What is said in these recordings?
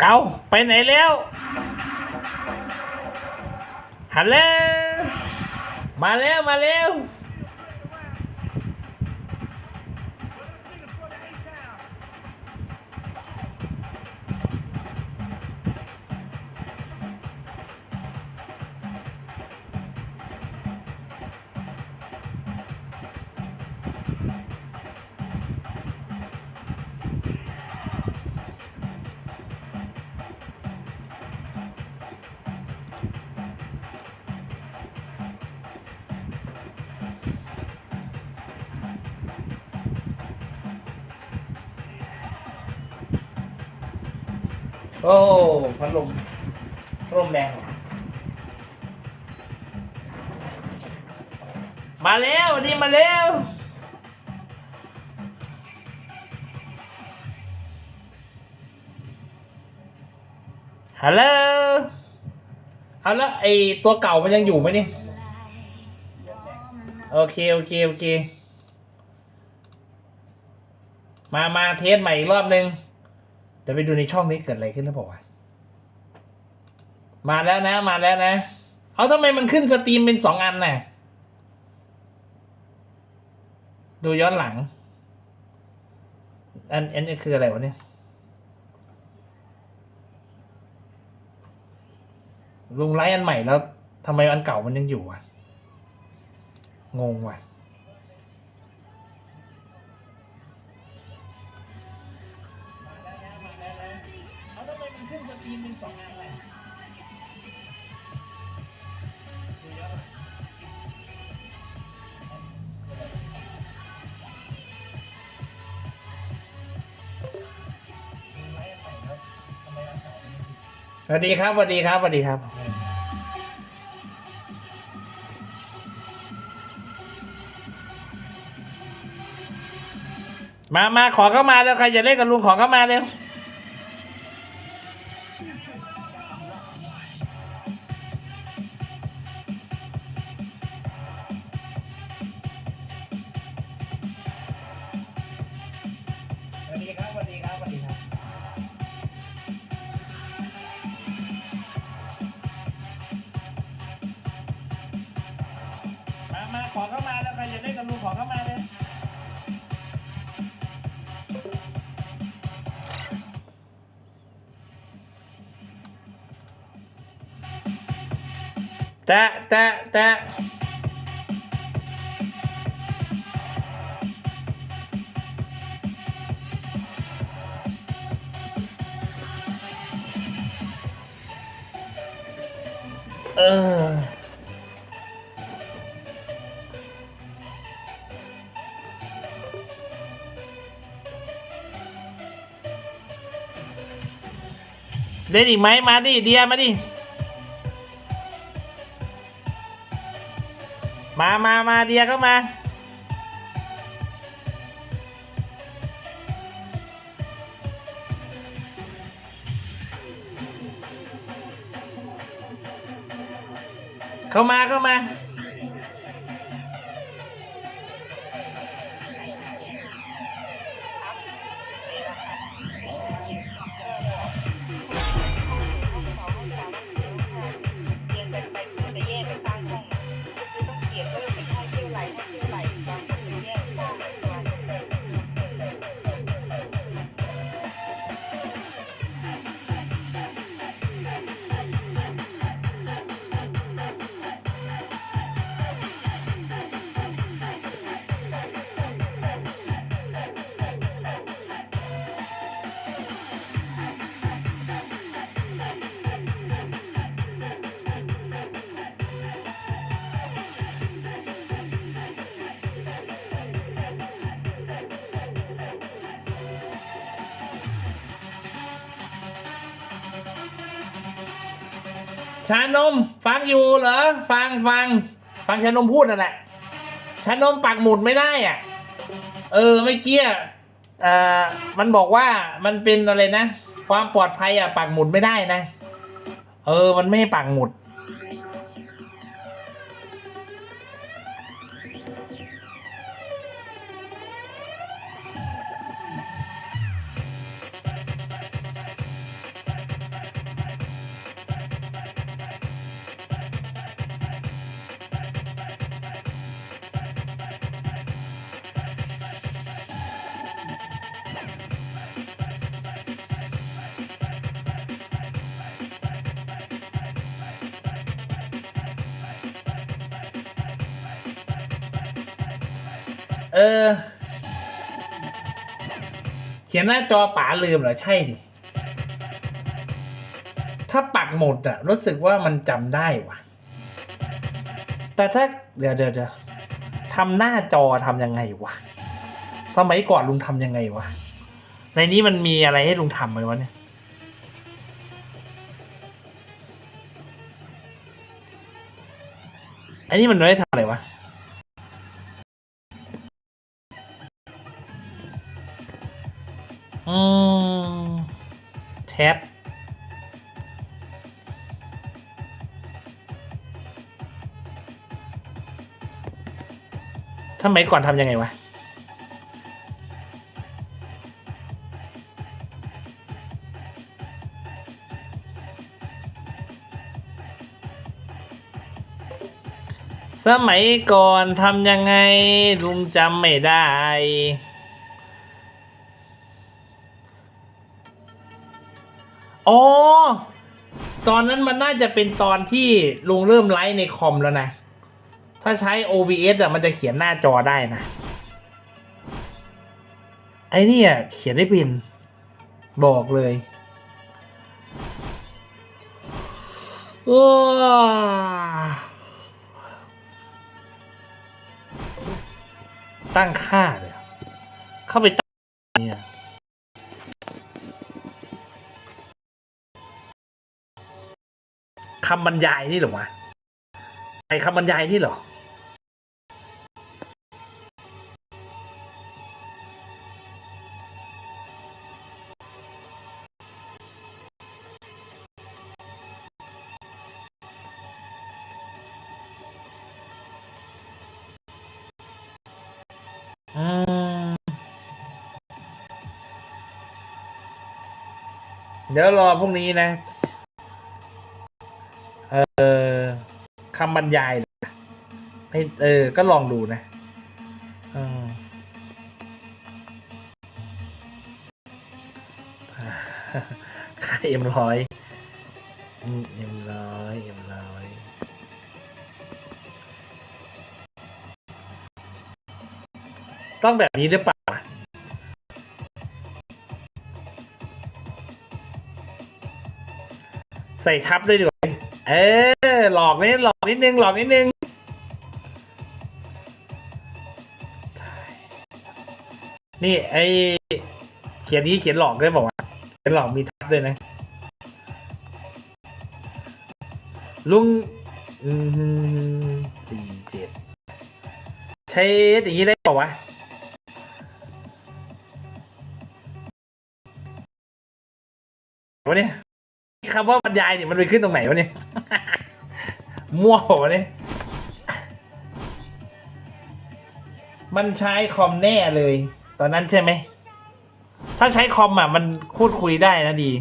เอาไปไหนแล้วฮัลโหลมาแล้วมาแล้ว โอ้พัดลมพัดลมแรงว่ะมาแล้วนี่มาแล้วฮัลโหลเอาล้วไอตัวเก่ามันยังอยู่ไหมนี่โอเค โอเค โอเค มา มาเทสใหม่อีกรอบนึง เดี๋ยวไปดูในช่องนี้เกิดอะไรขึ้นแล้วบอกว่ามาแล้วนะ มาแล้วนะ เอาทำไมมันขึ้นสตรีมเป็นสองอันน่ะ ดูย้อนหลัง อันอันนี้คืออะไรวะเนี่ยลุงไลฟ์อันใหม่แล้วทำไมอันเก่ามันยังอยู่อะ งงว่ะ นสตรีมเป็นสองอันเลยสวัสดีครับสวัสดีครับสวัสดีครับ มามาขอเข้ามาแล้วใครจะเล่นกับลุงขอเข้ามาเร็ว แตะแตะแตะเออ มามามาเดียก็มา เข้ามาเข้ามา ชานม ฟังอยู่เหรอ ฟังฟัง ฟังชานมพูดนั่นแหละ ชานมปักหมุดไม่ได้อะ เออไม่เกี้ยอ่ามันบอกว่ามันเป็นอะไรนะ ความปลอดภัยอะปักหมุดไม่ได้นะ เออ มันไม่ให้ปักหมุด ขียนหน้าจอป๋าลืมเหรอใช่ดิ ถ้าปักหมดอะรู้สึกว่ามันจำได้ว่ะ แต่ถ้าเดี๋ยวเดี๋ยวเดี๋ยวทำหน้าจอทำยังไงวะ สมัยก่อนลุงทำยังไงวะ ในนี้มันมีอะไรให้ลุงทำไหมวะเนี่ยอันนี้มันไว้ทำอะไรวะ ท็บทำไมก่อนทำยังไงวะสมัยก่อนทำยังไงลุงจำไม่ได้ อ๋อ ตอนนั้นมันน่าจะเป็นตอนที่ลุงเริ่มไลฟ์ในคอมแล้วนะ ถ้าใช้ OBS อะมันจะเขียนหน้าจอได้นะ ไอ้เนี่ยเขียนได้เป็น บอกเลยว้าตั้งค่าเลยเข้าไปตั้งเนี่ย คำบรรยายนี่หรอวะใส่คำบรรยายนี่หรออเดี๋ยวรอพรุ่งนี้นะ บรรยายเหรอให้เออ ก็ลองดูนะอืมค่าเอ็มร้อยเอ็มร้อยเอ็มร้อยต้องแบบนี้หรือเปล่าใส่ทับด้วยดีกว่าเออ หลอกนิดหลอกนิดนึงหลอกนิดนึงนี่ไอเขียนนี้เขียนหลอกได้บอกว่าเขียนหลอกมีทับด้วยนะ ลุงอืมสี่เจ็ดใช้อย่างนี้ได้เปล่าวะวะเนี่ยคำว่าบรรยายเนี่ยมันไปขึ้นตรงไหนวะเนี่ย มั่วเปล่าวเนี่ยมันใช้คอมแน่เลย ตอนนั้นใช่ไหม ถ้าใช้คอมอะ มันพูดคุยได้นะดี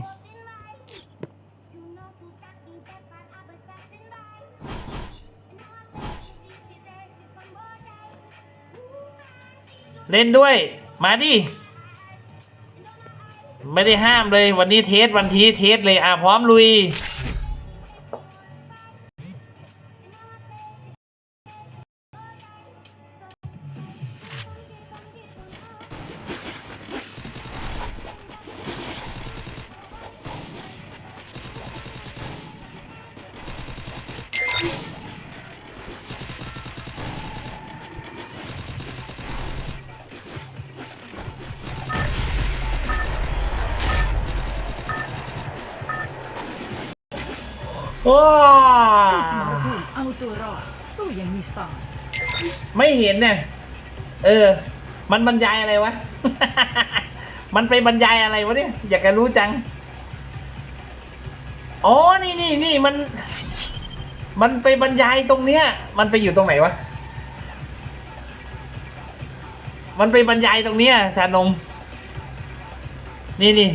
เล่นด้วย มาดิ ไม่ได้ห้ามเลย วันนี้เทส วันทีเทสเลย อะ พร้อมลุย ว้าสู้สมรภูมิเอาตัวรอดสู้อย่างมีสไตล์ไม่เห็นเนี่ยเออ มันบรรยายอะไรวะ มันไปบรรยายอะไรวะเนี่ย อยากจะรู้จัง อ๋อ นี่นี่นี่มัน มันไปบรรยายตรงเนี้ย มันไปอยู่ตรงไหนวะ มันไปบรรยายตรงเนี้ยชานมนี่นี่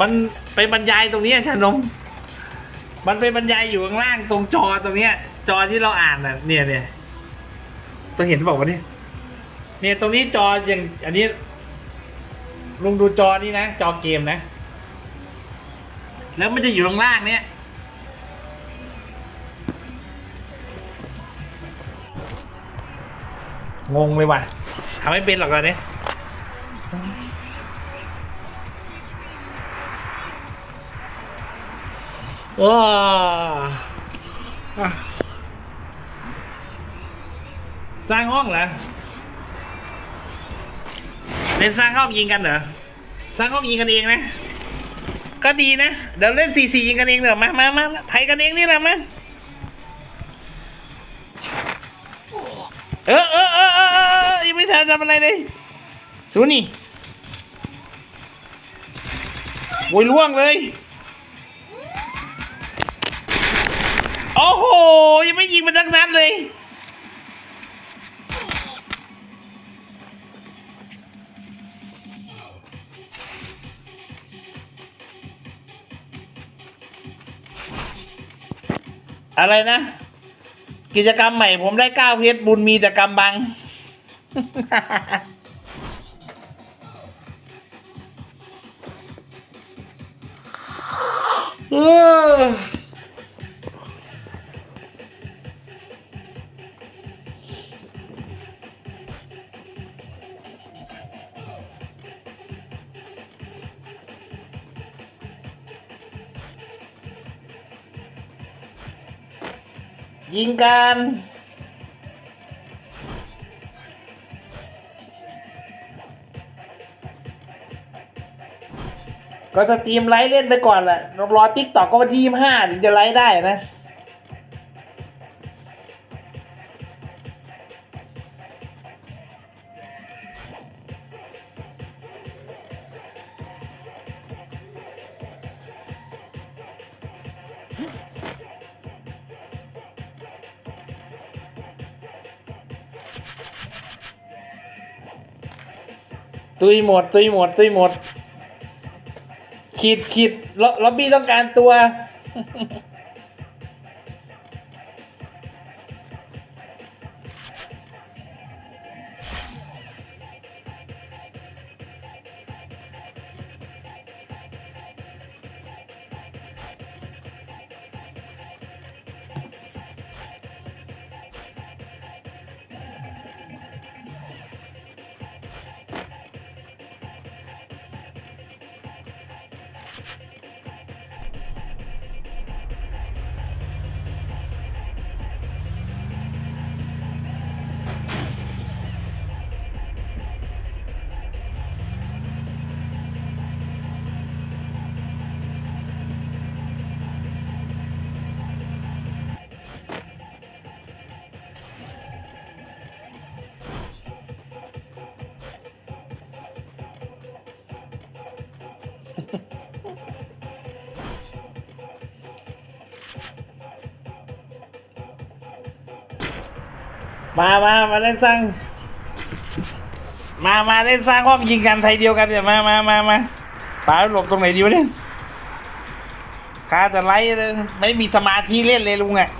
มันไปบรรยายตรงเนี้ยชานม มันไปบรรยายอยู่ข้างล่างตรงจอตรงเนี้ย จอที่เราอ่านน่ะ เนี่ยเนี่ยต้องเห็นบอกว่านี่เนี่ยตรงนี้จออย่างอันนี้ลุงดูจอนี่นะ จอเกมนะ แล้วมันจะอยู่ข้างล่างเนี้ยงงเลยว่ะทำไม่เป็นหรอกตอนนี้ ว้าสร้างห้องเหรอเล่นสร้างห้องยิงกันเหรอสร้างห้องยิงกันเองนะ ก็ดีนะ เดี๋ยวเล่นสี่สี่ยิงกันเองเถอมามามามาไทยกันเองนี่แหละมาเออเออเออเออเออเออยังไม่ทันทำอะไรเลยสูนี่โวยล่วงเลย โอ้โห ยังไม่ยิงมันดังนั้นเลย อะไรนะ กิจกรรมใหม่ผมได้เก้าเพชรบุญมีแต่กำบัง เออ ยิงกันก็สตรีมไลฟ์เล่นไปก่อนแหละรอติ๊กตอกก็วันที่ยี่ห้าถึงจะไลฟ์ได้นะ ตุยหมด ตุยหมด ตุยหมด ขีดขีดล็อบล็อบบี้ต้องการตัว มามามาเล่นสร้าง มามาเล่นสร้างห้องยิงกันไทยเดียวกันเดี๋ยวมามามามาป๋าหลบตรงไหนดีวะเนี่ยขาจะไล่ไม่มีสมาธิเล่นเลยลุงอะ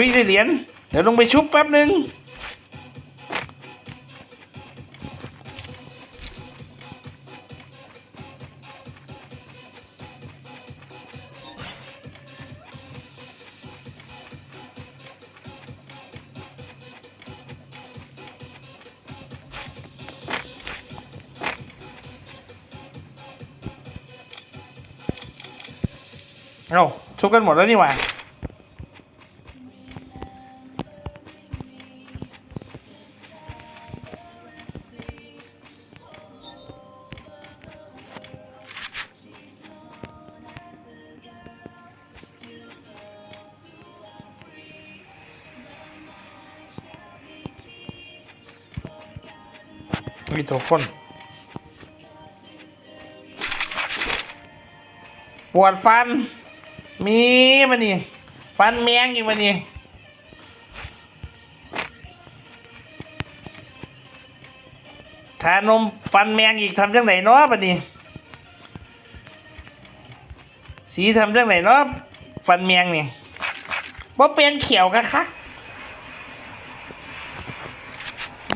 ฮ้ยได้เหรียญเดี๋ยวลงไปชุบแป๊บหนึ่งเอาชุบกันหมดแล้วนี่หว่า ทุกคน ปวดฟัน มีมันนี่ ฟันแมงอีกมันนี่ทานมฟันแมงอีกทำจังไหนเนาะบัดนี้ สีทำจังไหนเนาะฟันแมงนี่ว่าเป็นเขียวกะคะ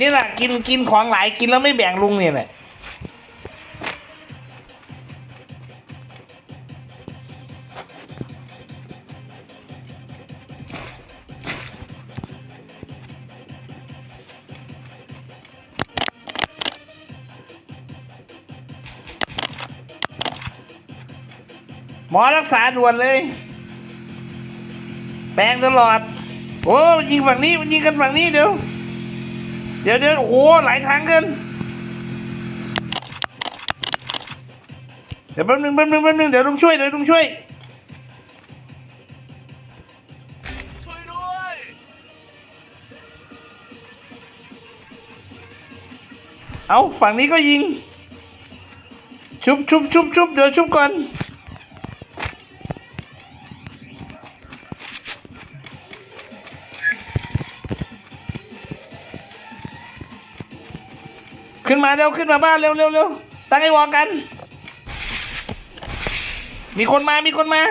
นี่แหละกินกินของหลายกินแล้วไม่แบ่งลุงเนี่ยแหละหมอรักษาด่วนเลย แปลงตลอด โอ้ยิงฝั่งนี้มันยิงกันฝั่งนี้เดี๋ยว เดี๋ยวเดี๋ยวโอ้โหหลายทางเกิน เดี๋ยวแป๊บนึงแป๊บนึงแป๊บนึงเดี๋ยวลุงช่วยเดี๋ยวลุงช่วยช่วยด้วยเอาฝั่งนี้ก็ยิง ชุบชุบชุบชุบเดี๋ยวชุบก่อน ขึ้นมาเร็วขึ้นมาบ้านเร็วเร็วเร็วตั้งไอ้วอกัน มีคนมามีคนมา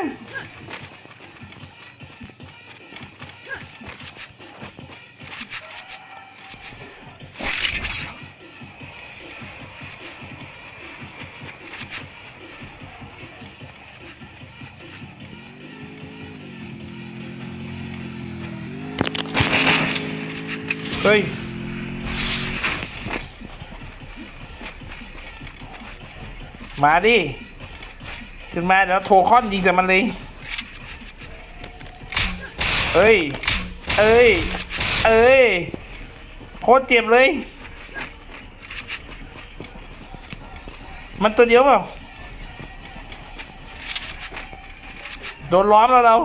มาดิ ขึ้นมาเดี๋ยวโทรคอนยิงจากมันเลย เอ้ย เอ้ย เอ้ย โคตรเจ็บเลย มันตัวเดียวเปล่า โดนล้อมแล้วเรา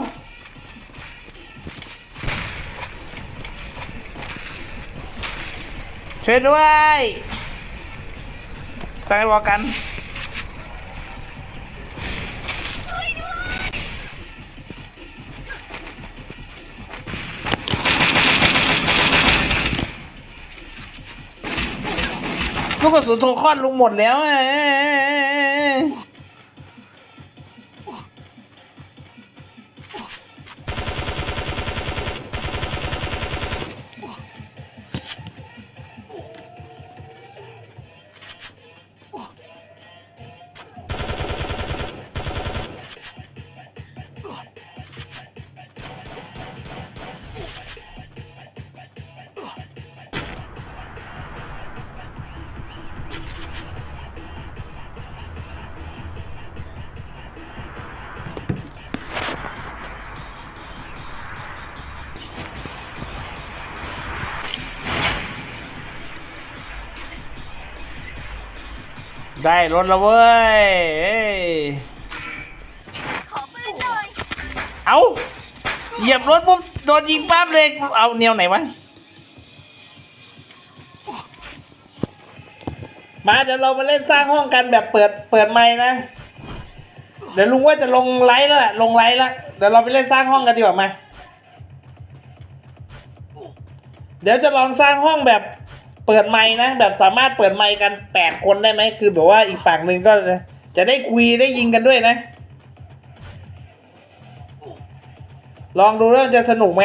ช่วยด้วยตั้งให้บอกกัน ลูกกระสุนโทรคอนลุงหมดแล้วอะ ได้รถแล้วเว้ยเอ้ยขอปืนหน่อยเอาเหยียบรถปุ๊บโดนยิงปั๊บเลย เอาแนวไหนวะ มาเดี๋ยวเรามาเล่นสร้างห้องกันแบบเปิดเปิดไม้นะ เดี๋ยวลุงว่าจะลงไลฟ์แล้วแหละลงไลฟ์แล้วเดี๋ยวเราไปเล่นสร้างห้องกันดีกว่ามา เดี๋ยวจะลองสร้างห้องแบบ เปิดไม้นะแบบสามารถเปิดไม้กันแปดคนได้ไหมคือแบบว่าอีกฝั่งหนึ่งก็จะได้คุยได้ยิงกันด้วยนะ ลองดูแล้วจะสนุกไหม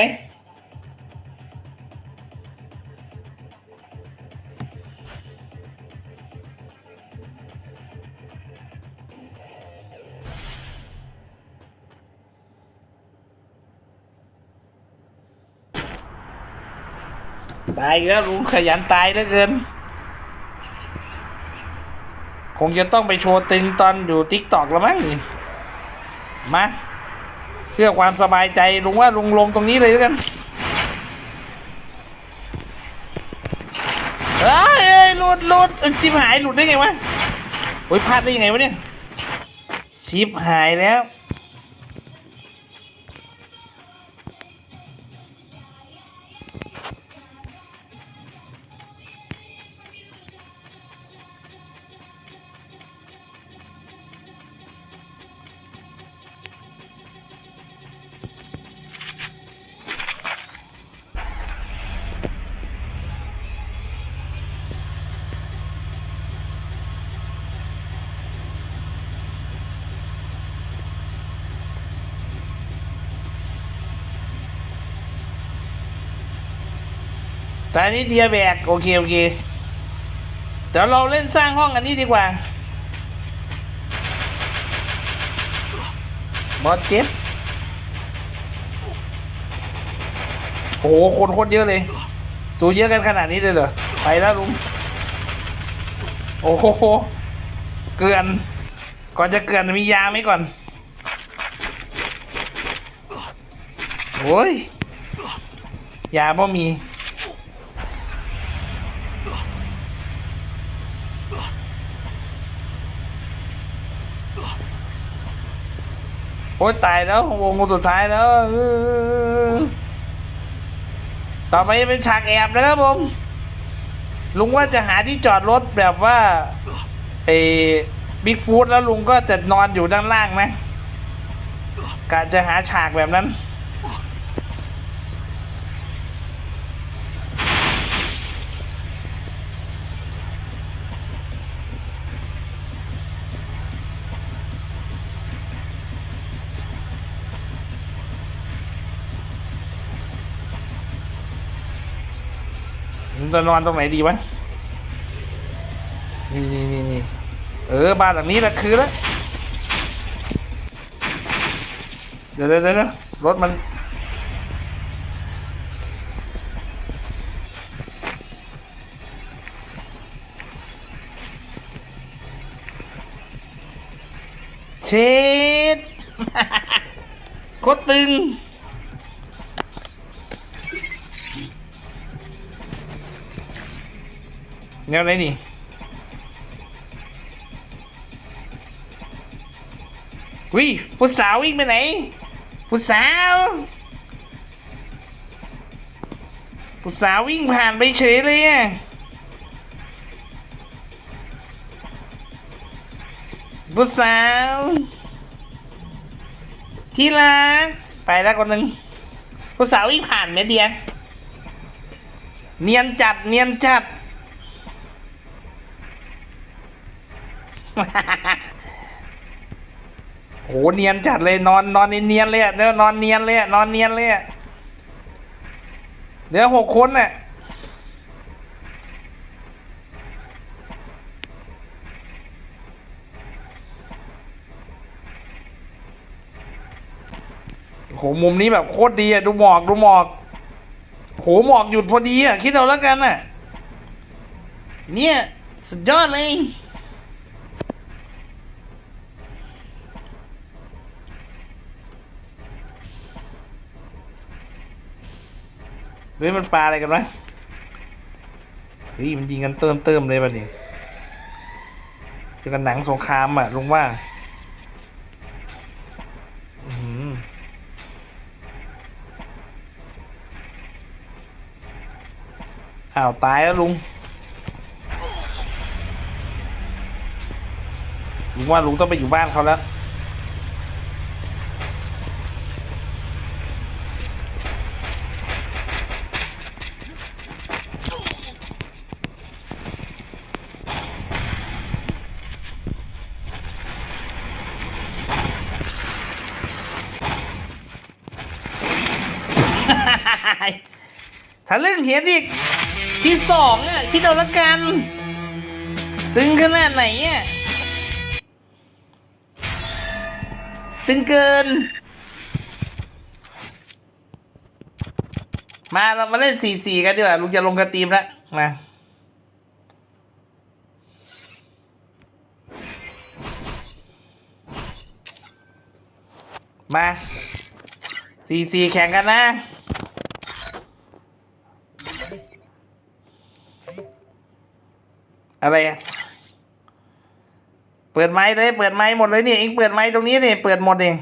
ตายแล้วลุงขยันตายเหลือเกิน คงจะต้องไปโชว์ตึงตอนอยู่ติ๊กตอกแล้วมั้งนี่มาเพื่อความสบายใจลุงว่าลุงลงตรงนี้เลยแล้วกันเอ้ยเอ้หลุดหลุดเอ้ยชิบหายหลุดได้ไงวะโอ้ยพลาดได้ยังไงวะเนี่ยชิบหายแล้ว แต่อันนี้เดียแบกโอเคโอเค เดี๋ยวเราเล่นสร้างห้องอันนี้ดีกว่าบอสเจ็บโอ้โหคนโคตรเยอะเลย สูเยอะกันขนาดนี้เลยเหรอ ไปแล้วลุง โอ้โห เกือน ก่อนจะเกือนมียาไหมก่อน โอ้ย ยาบ่มี โอ้ยตายแล้ววงสุดท้ายแล้วต่อไปเป็นฉากแอบนะครับผม ลุงว่าจะหาที่จอดรถแบบว่าไอ้บิ๊กฟูดแล้วลุงก็จะนอนอยู่ด้านล่างนะกะจะหาฉากแบบนั้น จะนอนตรงไหนดีวะ นี่นี่นี่นี่เออ บ้านหลังนี้แหละคือแล้วเดี๋ยวเดี๋ยวเดี๋ยวรถมันเช็ดโคตรตึง แนวไหนนี่วิผู้สาววิ่งไปไหน ผู้สาว ผู้สาววิ่งผ่านไปเฉยเลยอะผู้สาว ที่รัก ไปแล้วคนหนึ่งผู้สาววิ่งผ่านเมเดียเนียนจัด เนียนจัด โหเนียนจัดเลยนอนนอนเนียนเลยเดี๋ยวนอนเนียนเลยนอนเนียนเลยเดี๋ยวหกคนน่ะโหมุมนี้แบบโคตรดีอะดูหมอกดูหมอกโหหมอกหยุดพอดีอะคิดเอาแล้วกันน่ะ เนี่ย สุดยอดเลย เฮ้ยมันปลาอะไรกันวะเฮ้ยมันยิงกันเติมเติมเลยป่ะนี่เจอกันหนังสงครามอะลุงว่าอืออ้าวตายแล้วลุง ลุงว่าลุงต้องไปอยู่บ้านเขาแล้ว ถ้าเรื่องเห็นอีก ที่สองอะคิดเอาละกัน ตึงขนาดไหนอะตึงเกิน มาเรามาเล่นสี่สี่กันดีกว่าลุงจะลงกระตีมแล้วมามาสี่สี่แข่งกันนะ อะไรอะเปิดไม้เลย เปิดไม้หมดเลยนี่เองเปิดไม้ตรงนี้นี่เปิดหมดเอง